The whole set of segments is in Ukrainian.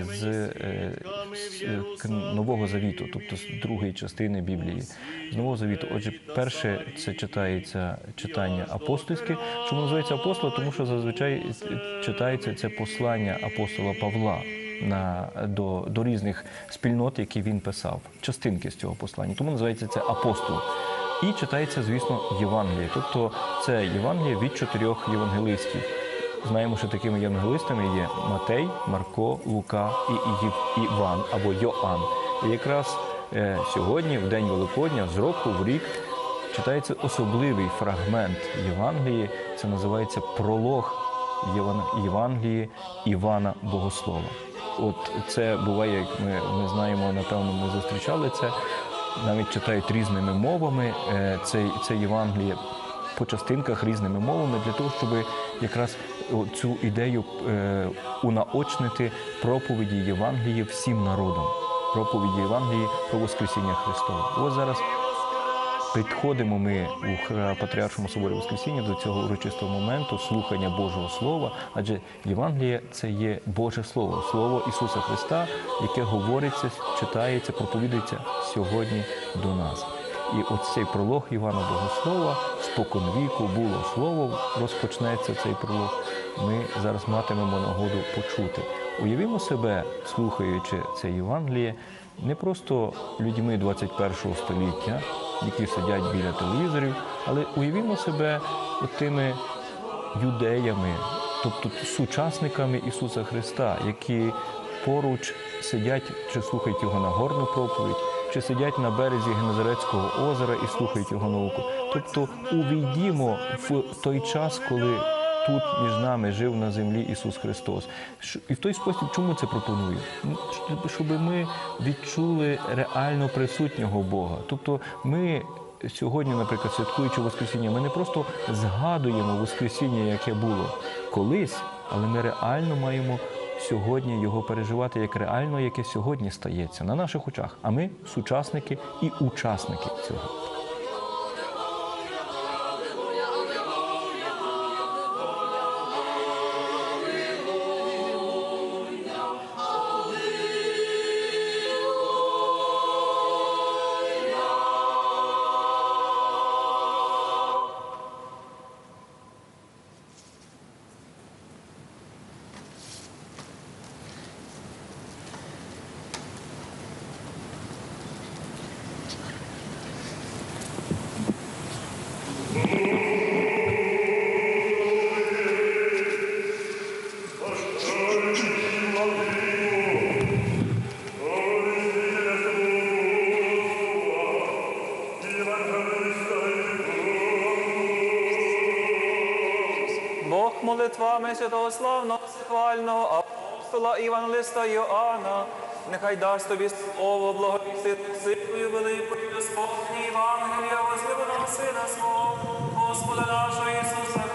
з, е, е, Нового Завіту, тобто з другої частини Біблії. З Нового Завіту. Отже, перше це читається читання апостольське. Чому називається апостола? Тому що зазвичай читається це послання апостола Павла на, до, до різних спільнот, які він писав, частинки з цього послання. Тому називається це апостол. І читається, звісно, Євангеліє. Тобто це Євангеліє від чотирьох євангелистів. Знаємо, що такими євангелистами є Матей, Марко, Лука і Іван або Йоанн. І якраз е, сьогодні, в день Великодня, з року в рік, читається особливий фрагмент Євангелії. Це називається пролог Єван- Євангелії Івана Богослова. От це буває, як ми, ми знаємо, напевно, ми зустрічали це. Навіть читають різними мовами е, це, це Євангеліє по частинках різними мовами для того, щоб якраз цю ідею е, унаочнити проповіді Євангелії всім народам, проповіді Євангелії про Воскресіння Христове. Ось зараз підходимо ми у Хра- Патріаршому соборі Воскресіння до цього урочистого моменту слухання Божого Слова, адже Євангеліє це є Боже Слово, Слово Ісуса Христа, яке говориться, читається, проповідується сьогодні до нас. І от цей пролог Івана Богослова спокон віку було слово, розпочнеться цей пролог. Ми зараз матимемо нагоду почути. Уявімо себе, слухаючи це Євангеліє, не просто людьми 21 століття, які сидять біля телевізорів, але уявімо себе тими юдеями, тобто сучасниками Ісуса Христа, які поруч сидять чи слухають його Нагорну проповідь, чи сидять на березі Генезарецького озера і слухають його науку. Тобто увійдімо в той час, коли тут між нами жив на землі Ісус Христос. І в той спосіб, чому це пропоную? Ну, щоб- ми відчули реально присутнього Бога. Тобто ми сьогодні, наприклад, святкуючи Воскресіння, ми не просто згадуємо Воскресіння, яке було колись, але ми реально маємо сьогодні його переживати як реально, яке сьогодні стається на наших очах. А ми сучасники і учасники цього. Молитвами святого славного всехвального апостола Івангелиста Йоанна, нехай дасть тобі слово благовістити силою великою Господні Євангелія возлюбленого Сина свого, Господа нашого Ісуса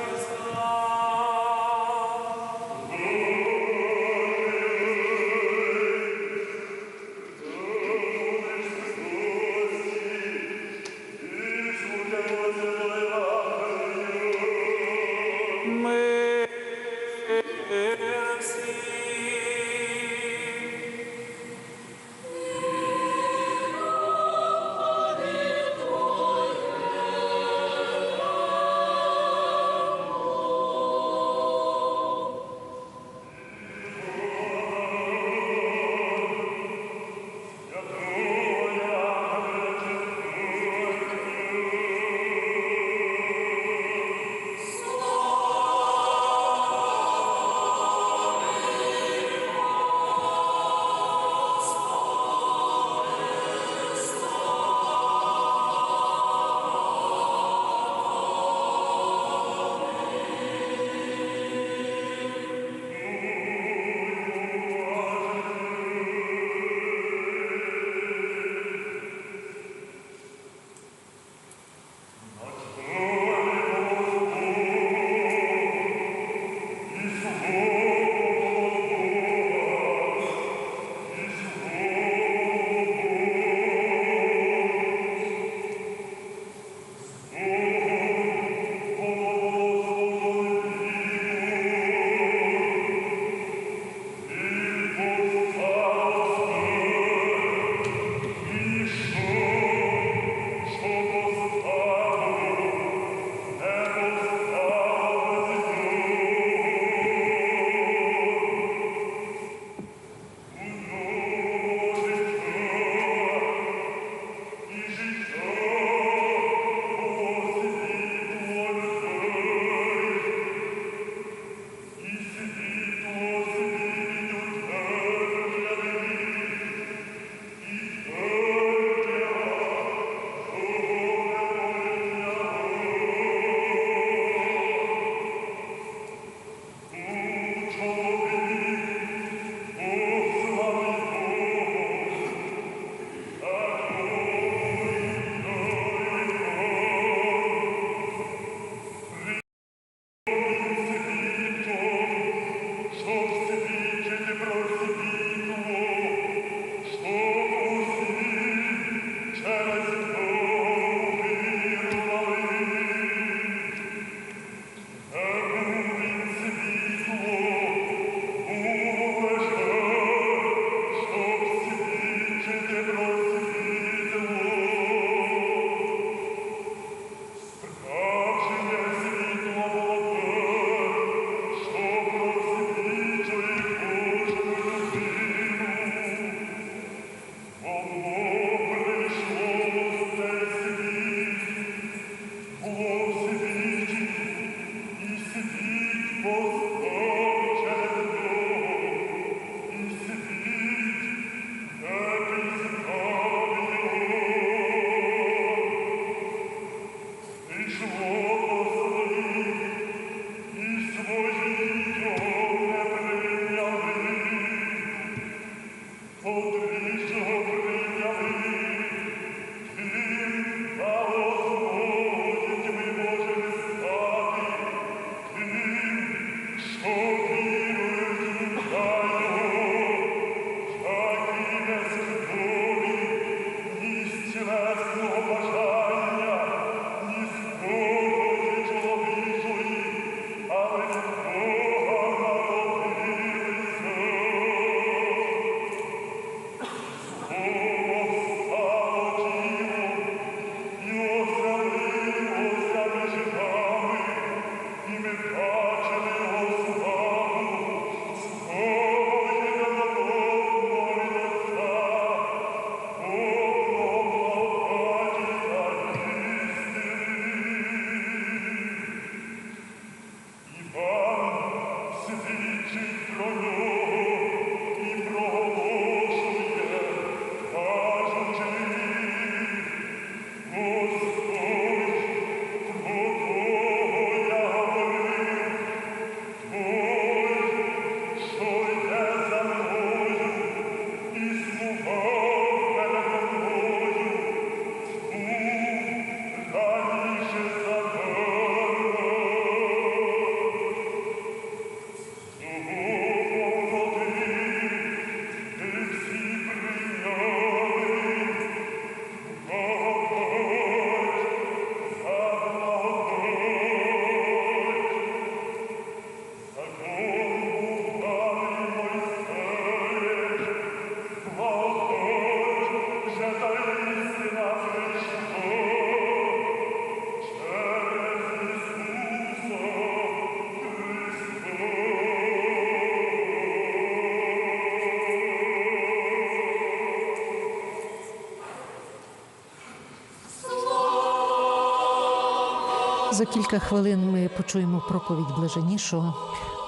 За кілька хвилин ми почуємо проповідь блаженнішого.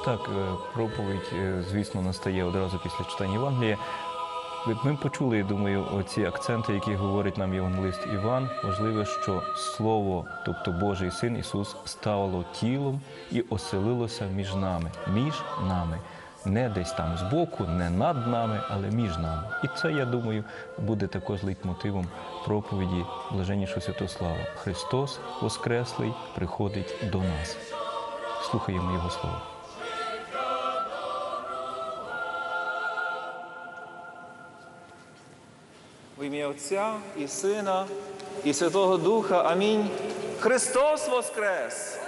Так, е, проповідь, е, звісно, настає одразу після читання Євангелія. Ми почули, я думаю, оці акценти, які говорить нам євангелист Іван. Важливо, що Слово, тобто Божий Син Ісус, стало тілом і оселилося між нами, між нами. Не десь там збоку, не над нами, але між нами. І це, я думаю, буде також лейтмотивом проповіді Блаженнішого Святослава. Христос Воскреслий приходить до нас. Слухаємо Його слово. В ім'я Отця і Сина, і Святого Духа. Амінь. Христос Воскрес!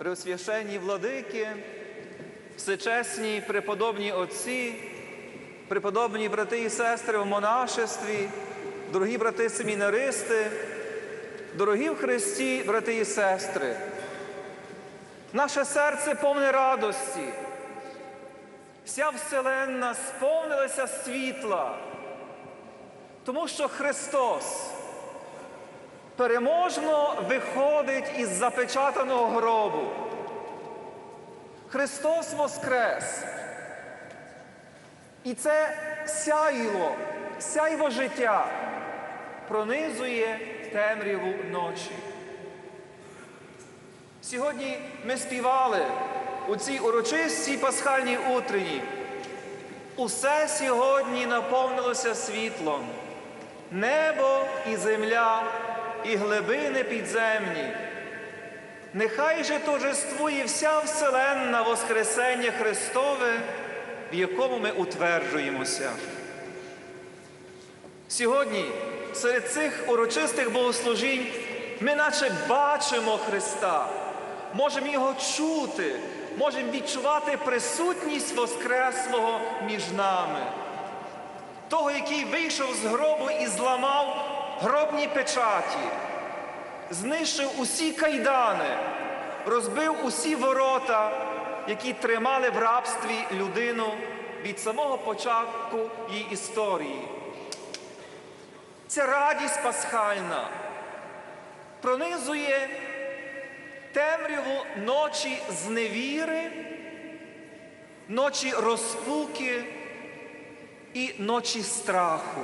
Преосвященні владики, всечесні преподобні отці, преподобні брати і сестри в монашестві, дорогі брати семінаристи, дорогі в Христі, брати і сестри. Наше серце повне радості. Вся вселенна сповнилася світла, тому що Христос переможно виходить із запечатаного гробу. Христос Воскрес. І це сяйло, сяйво життя пронизує темряву ночі. Сьогодні ми співали у цій урочистій пасхальній утренні. Усе сьогодні наповнилося світлом. Небо і земля, і глибини підземні. Нехай же торжествує вся вселенна Воскресення Христове, в якому ми утверджуємося. Сьогодні серед цих урочистих богослужінь ми наче бачимо Христа, можемо Його чути, можемо відчувати присутність Воскреслого між нами, того, який вийшов з гробу і зламав гробні печаті, знищив усі кайдани, розбив усі ворота, які тримали в рабстві людину від самого початку її історії. Ця радість пасхальна пронизує темряву ночі зневіри, ночі розпуки і ночі страху.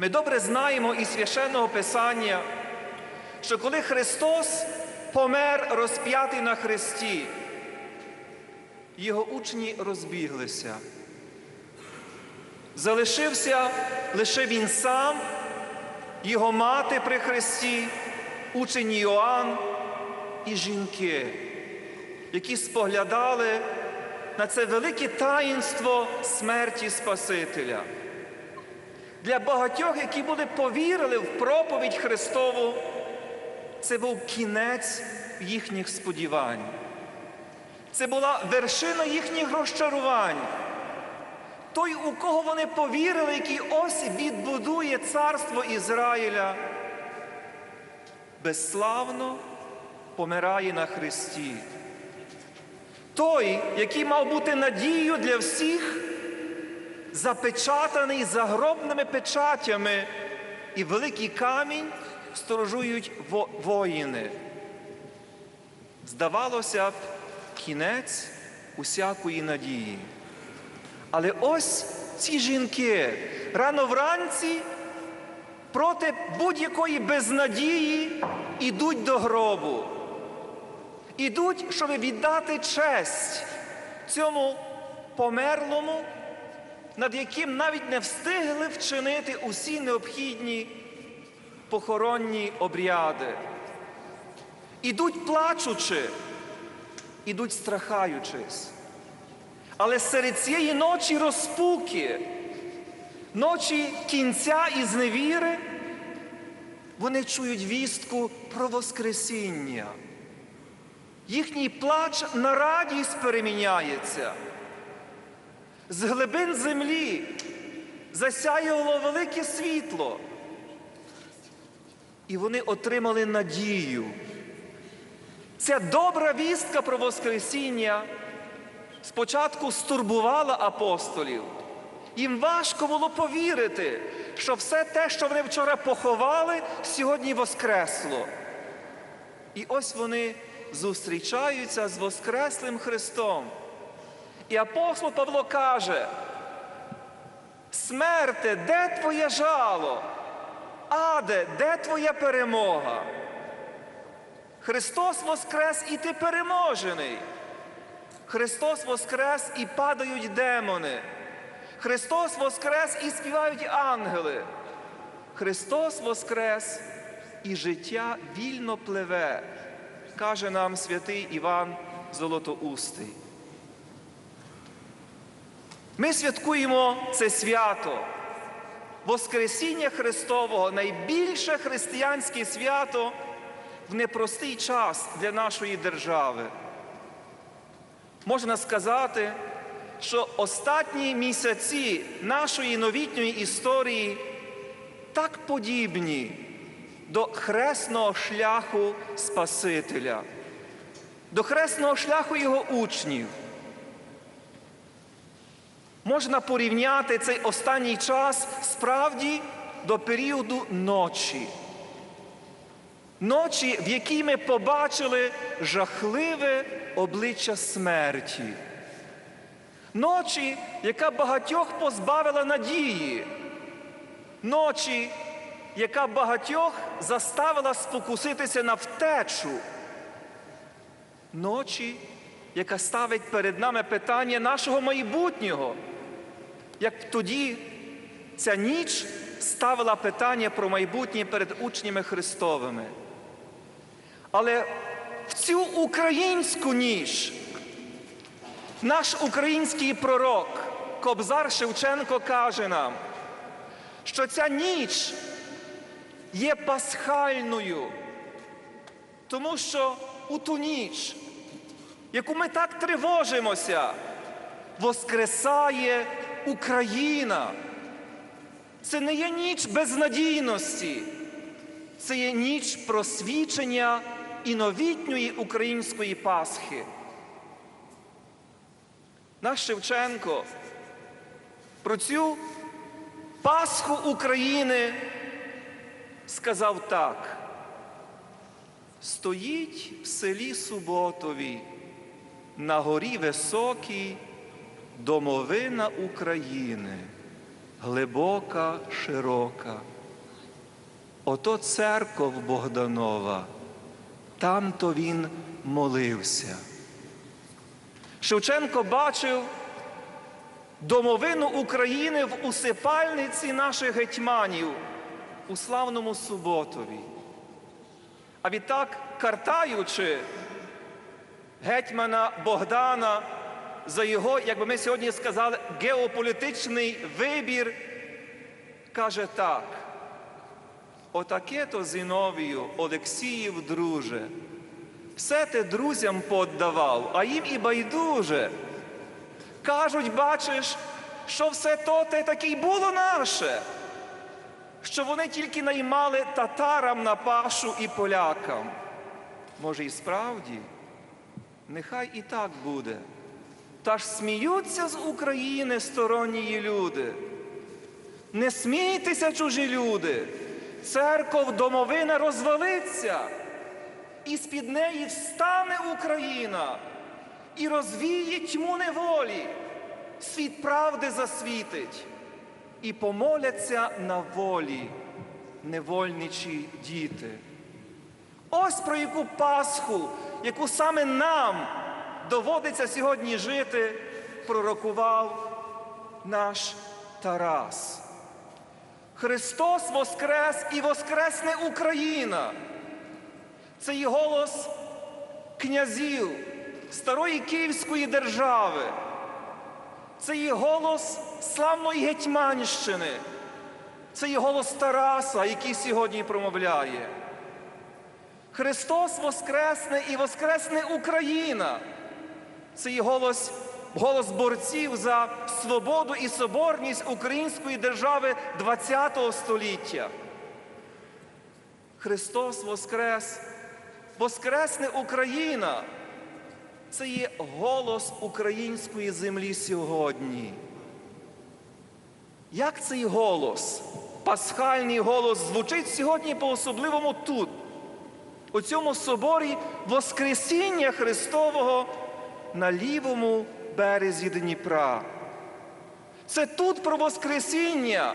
Ми добре знаємо із священного Писання, що коли Христос помер розп'ятий на Христі, його учні розбіглися. Залишився лише він сам, його мати при Христі, учень Йоанн і жінки, які споглядали на це велике таїнство смерті Спасителя. Для багатьох, які були повірили в проповідь Христову, це був кінець їхніх сподівань. Це була вершина їхніх розчарувань. Той, у кого вони повірили, який ось відбудує царство Ізраїля, безславно помирає на Христі. Той, який мав бути надією для всіх, запечатаний загробними печатями, і великий камінь сторожують во- воїни. Здавалося б, кінець усякої надії. Але ось ці жінки рано вранці проти будь-якої безнадії ідуть до гробу. Ідуть, щоб віддати честь цьому померлому, над яким навіть не встигли вчинити усі необхідні похоронні обряди. Ідуть плачучи, ідуть страхаючись. Але серед цієї ночі розпуки, ночі кінця і зневіри, вони чують вістку про Воскресіння. Їхній плач на радість переміняється. З глибин землі засяяло велике світло. І вони отримали надію. Ця добра вістка про Воскресіння спочатку стурбувала апостолів. Їм важко було повірити, що все те, що вони вчора поховали, сьогодні воскресло. І ось вони зустрічаються з Воскреслим Христом. І апостол Павло каже: Смерте, де твоє жало? Аде, де твоя перемога? Христос Воскрес і ти переможений. Христос Воскрес і падають демони. Христос Воскрес і співають ангели. Христос Воскрес і життя вільно пливе, каже нам святий Іван Золотоустий. Ми святкуємо це свято, Воскресіння Христового, найбільше християнське свято в непростий час для нашої держави. Можна сказати, що останні місяці нашої новітньої історії так подібні до хресного шляху Спасителя, до хресного шляху його учнів. Можна порівняти цей останній час справді до періоду ночі. Ночі, в якій ми побачили жахливе обличчя смерті. Ночі, яка багатьох позбавила надії. Ночі, яка багатьох заставила спокуситися на втечу. Ночі, яка ставить перед нами питання нашого майбутнього. Як тоді ця ніч ставила питання про майбутнє перед учнями Христовими. Але в цю українську ніч наш український пророк Кобзар Шевченко каже нам, що ця ніч є пасхальною, тому що у ту ніч, яку ми так тривожимося, воскресає Україна. Це не є ніч безнадійності, це є ніч просвічення і новітньої української Пасхи. Наш Шевченко про цю Пасху України сказав так: стоїть в селі Суботові, на горі високій, домовина України, глибока, широка. Ото церков Богданова, там то він молився. Шевченко бачив домовину України в усипальниці наших гетьманів у славному Суботові. А відтак, картаючи гетьмана Богдана за його, як би ми сьогодні сказали, геополітичний вибір, каже так. Отаке то Зіновію, Олексіїв, друже, все ти друзям поддавав, а їм і байдуже. Кажуть, бачиш, що все то те таки й було наше, що вони тільки наймали татарам на пашу і полякам. Може, і справді, нехай і так буде. Та ж сміються з України сторонні люди. Не смійтеся, чужі люди, церков домовина розвалиться, і з-під неї встане Україна і розвіє тьму неволі, світ правди засвітить, і помоляться на волі невольничі діти. Ось про яку Пасху, яку саме нам доводиться сьогодні жити, пророкував наш Тарас. Христос Воскрес і Воскресне Україна. Це є голос князів старої Київської держави. Це є голос славної Гетьманщини. Це є голос Тараса, який сьогодні промовляє. Христос Воскресне і Воскресне Україна. Це є голос, голос борців за свободу і соборність української держави ХХ століття. Христос Воскрес, Воскресне Україна. Це є голос української землі сьогодні. Як цей голос, пасхальний голос, звучить сьогодні по-особливому тут, у цьому соборі Воскресіння Христового на лівому березі Дніпра. Це тут про Воскресіння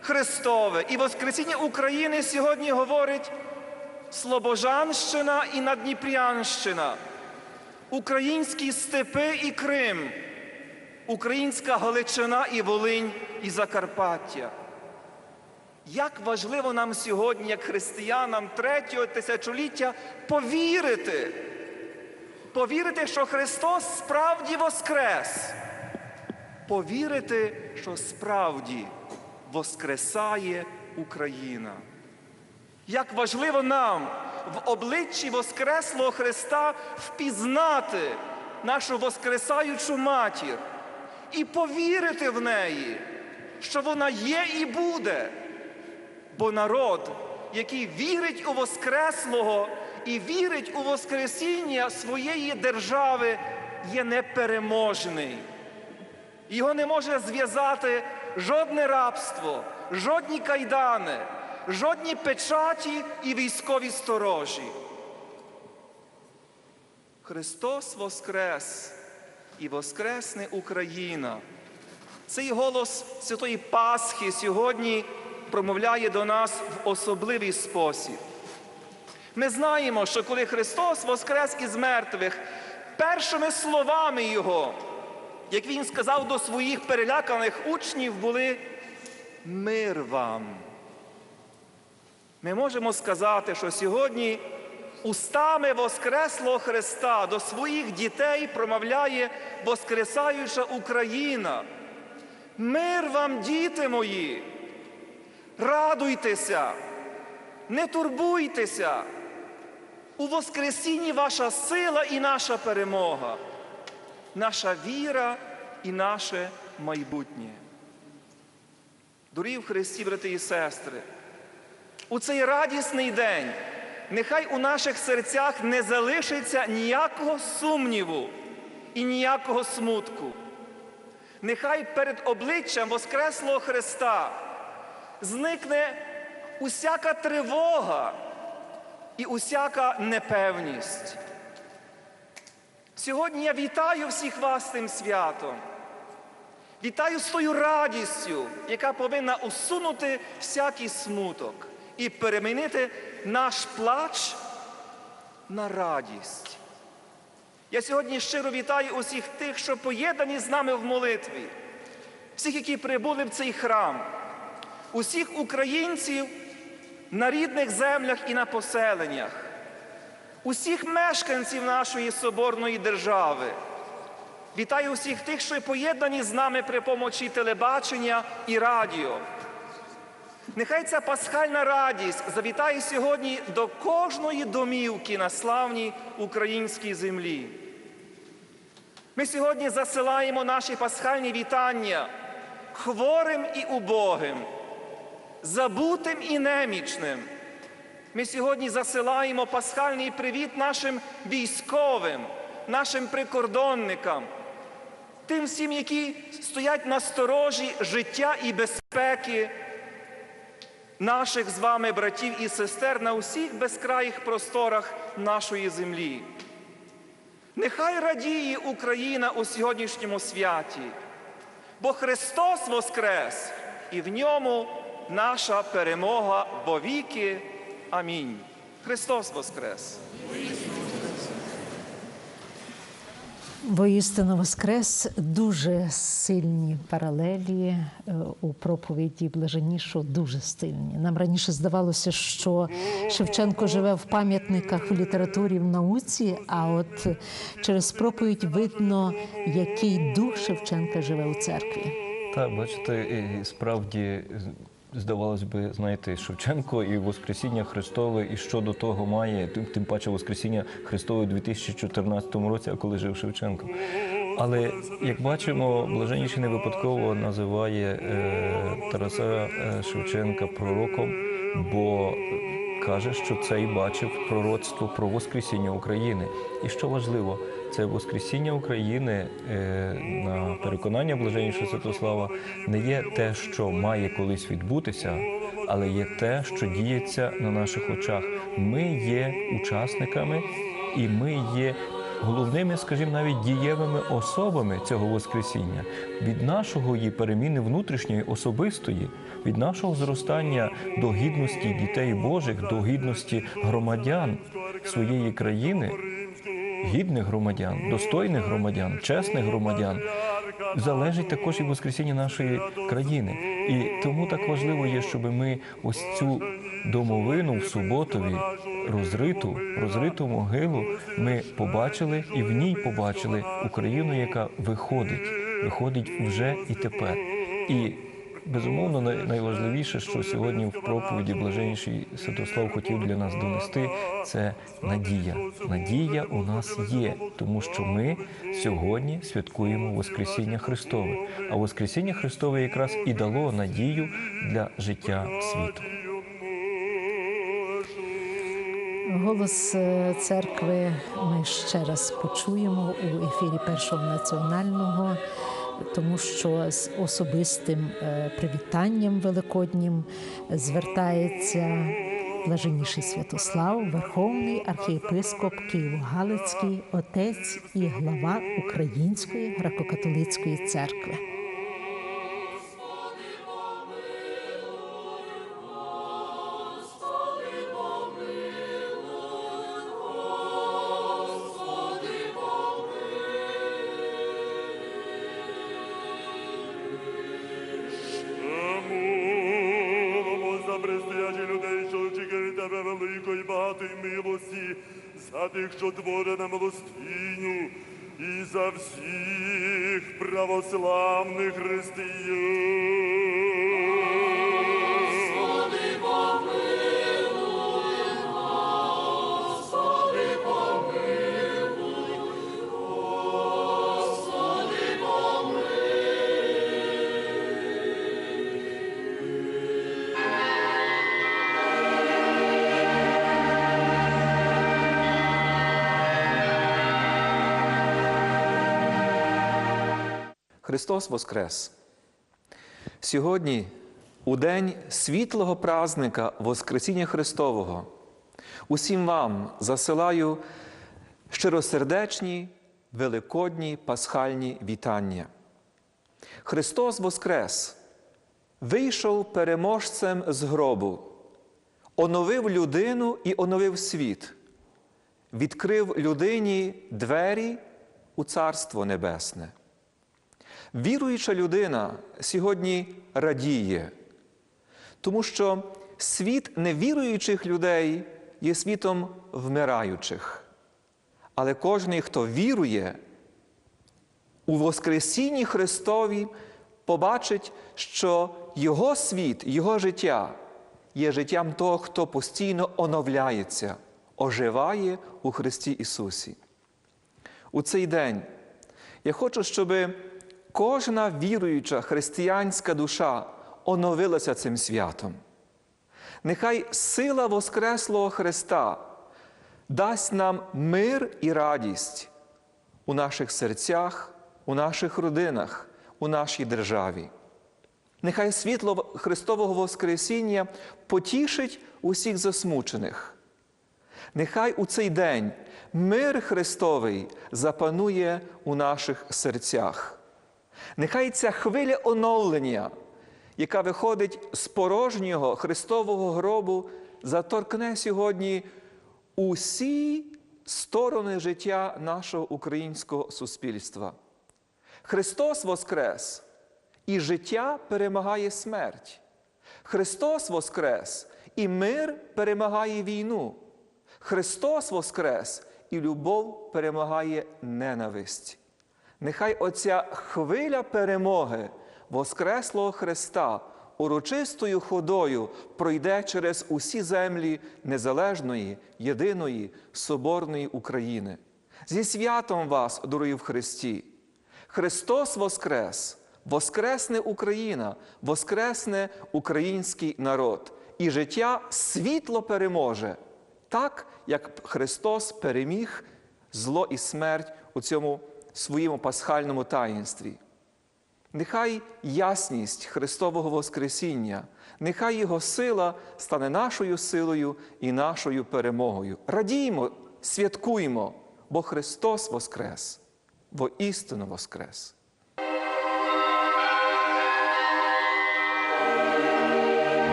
Христове і Воскресіння України сьогодні говорить Слобожанщина і Надніпрянщина, українські степи і Крим, українська Галичина і Волинь і Закарпаття. Як важливо нам сьогодні, як християнам третього тисячоліття, повірити, повірити, що Христос справді воскрес, повірити, що справді воскресає Україна. Як важливо нам в обличчі Воскреслого Христа впізнати нашу Воскресаючу матір і повірити в неї, що вона є і буде. Бо народ, який вірить у Воскреслого і вірить у Воскресіння своєї держави, є непереможний. Його не може зв'язати жодне рабство, жодні кайдани, жодні печаті і військові сторожі. Христос Воскрес і Воскресне Україна. Цей голос Святої Пасхи сьогодні промовляє до нас в особливий спосіб. Ми знаємо, що коли Христос воскрес із мертвих, першими словами Його, як Він сказав до своїх переляканих учнів, були мир вам. Ми можемо сказати, що сьогодні устами Воскреслого Христа до своїх дітей промовляє Воскресаюча Україна. Мир вам, діти мої! Радуйтеся, не турбуйтеся. У Воскресінні ваша сила і наша перемога, наша віра і наше майбутнє. Дорогі в Христі, брати і сестри, у цей радісний день нехай у наших серцях не залишиться ніякого сумніву і ніякого смутку. Нехай перед обличчям Воскреслого Христа зникне усяка тривога і усяка непевність. Сьогодні я вітаю всіх вас цим святом. Вітаю з тою радістю, яка повинна усунути всякий смуток і перемінити наш плач на радість. Я сьогодні щиро вітаю усіх тих, що поєднані з нами в молитві, всіх, які прибули в цей храм, усіх українців на рідних землях і на поселеннях, усіх мешканців нашої соборної держави. Вітаю усіх тих, що поєднані з нами при помочі телебачення і радіо. Нехай ця пасхальна радість завітає сьогодні до кожної домівки на славній українській землі. Ми сьогодні засилаємо наші пасхальні вітання хворим і убогим, забутим і немічним. Ми сьогодні засилаємо пасхальний привіт нашим військовим, нашим прикордонникам, тим всім, які стоять на сторожі життя і безпеки наших з вами братів і сестер на усіх безкраїх просторах нашої землі. Нехай радіє Україна у сьогоднішньому святі, бо Христос Воскрес, і в ньому наша перемога вовіки. Амінь. Христос Воскрес! Воістину Воскрес дуже сильні паралелі е, у проповіді блаженнішого, дуже сильні. Нам раніше здавалося, що Шевченко живе в пам'ятниках в літературі в науці, а от через проповідь видно, який дух Шевченка живе у церкві. Так, бачите, і справді здавалось би, знаєте, Шевченко і Воскресіння Христове, і що до того має, тим, паче Воскресіння Христове у 2014 році, а коли жив Шевченко. Але як бачимо, блаженніший не випадково називає е, Тараса е, Шевченка пророком, бо каже, що цей бачив пророцтво про Воскресіння України. І що важливо, це Воскресіння України е, на переконання блаженнішого Святослава не є те, що має колись відбутися, але є те, що діється на наших очах. Ми є учасниками і ми є головними, скажімо, навіть дієвими особами цього Воскресіння від нашого її переміни внутрішньої особистої, від нашого зростання до гідності дітей Божих, до гідності громадян своєї країни, гідних громадян, достойних громадян, чесних громадян. Залежить також і Воскресіння нашої країни. І тому так важливо є, щоб ми ось цю домовину в суботові розриту, розриту могилу ми побачили і в ній побачили Україну, яка виходить, виходить вже і тепер. І безумовно найважливіше, що сьогодні в проповіді блаженніший Святослав хотів для нас донести, це надія. Надія у нас є, тому що ми сьогодні святкуємо Воскресіння Христове. А Воскресіння Христове якраз і дало надію для життя світу. Голос е, церкви ми ще раз почуємо у ефірі першого національного, тому що з особистим е, привітанням великоднім звертається блаженніший Святослав, Верховний архієпископ Києво-Галицький, отець і глава Української греко-католицької церкви. На милостиню, і за всіх православних християн. Христос Воскрес! Сьогодні, у день світлого празника Воскресіння Христового, усім вам засилаю щиросердечні, великодні пасхальні вітання. Христос Воскрес вийшов переможцем з гробу, оновив людину і оновив світ. відкрив людині двері у Царство Небесне. Віруюча людина сьогодні радіє, тому що світ невіруючих людей є світом вмираючих. Але кожен, хто вірує у Воскресінні Христові, побачить, що Його світ, Його життя є життям того, хто постійно оновляється, оживає у Христі Ісусі. У цей день я хочу, щоб кожна віруюча християнська душа оновилася цим святом. Нехай сила Воскреслого Христа дасть нам мир і радість у наших серцях, у наших родинах, у нашій державі. Нехай світло Христового Воскресіння потішить усіх засмучених. Нехай у цей день мир Христовий запанує у наших серцях. Нехай ця хвиля оновлення, яка виходить з порожнього Христового гробу, заторкне сьогодні усі сторони життя нашого українського суспільства. Христос Воскрес, і життя перемагає смерть. Христос Воскрес, і мир перемагає війну. Христос Воскрес, і любов перемагає ненависть. Нехай оця хвиля перемоги Воскреслого Христа урочистою ходою пройде через усі землі незалежної, єдиної, соборної України. Зі святом вас, дорогі в Христі! Христос Воскрес! Воскресне Україна, воскресне український народ, і життя світло переможе, так як Христос переміг зло і смерть у цьому своєму пасхальному таїнстві. Нехай ясність Христового Воскресіння, нехай Його сила стане нашою силою і нашою перемогою. Радіймо, святкуємо, бо Христос Воскрес, бо істинно Воскрес.